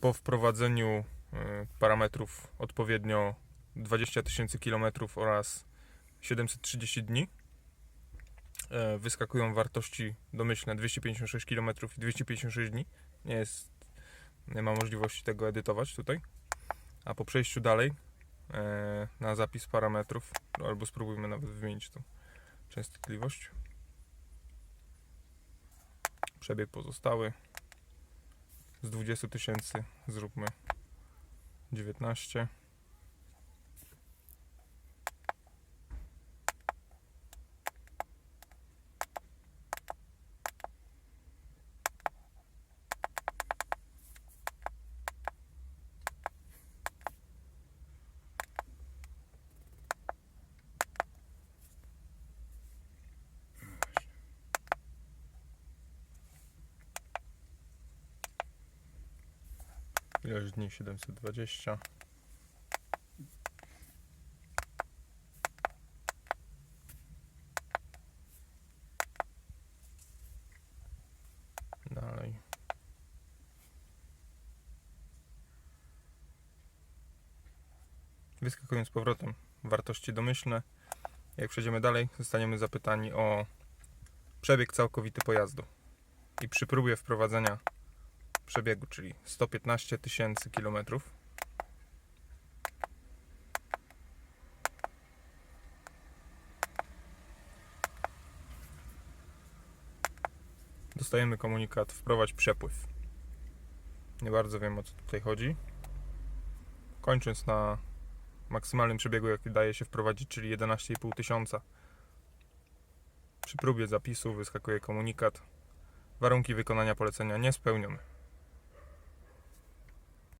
po wprowadzeniu e, parametrów odpowiednio 20 tysięcy kilometrów oraz 730 dni e, wyskakują wartości domyślne 256 km i 256 dni. Nie jest, nie ma możliwości tego edytować tutaj. A po przejściu dalej e, na zapis parametrów, albo spróbujmy nawet wymienić tą częstotliwość. Przebieg pozostały. Z 20 tysięcy zróbmy 19. Ilość dni 720. Dalej. Wyskakują z powrotem wartości domyślne. Jak przejdziemy dalej, zostaniemy zapytani o przebieg całkowity pojazdu. I przy próbie wprowadzenia przebiegu, czyli 115 tysięcy kilometrów. Dostajemy komunikat wprowadź przepływ. Nie bardzo wiem o co tutaj chodzi. Kończąc na maksymalnym przebiegu, jaki daje się wprowadzić, czyli 11,5 tysiąca. Przy próbie zapisu wyskakuje komunikat. Warunki wykonania polecenia niespełnione.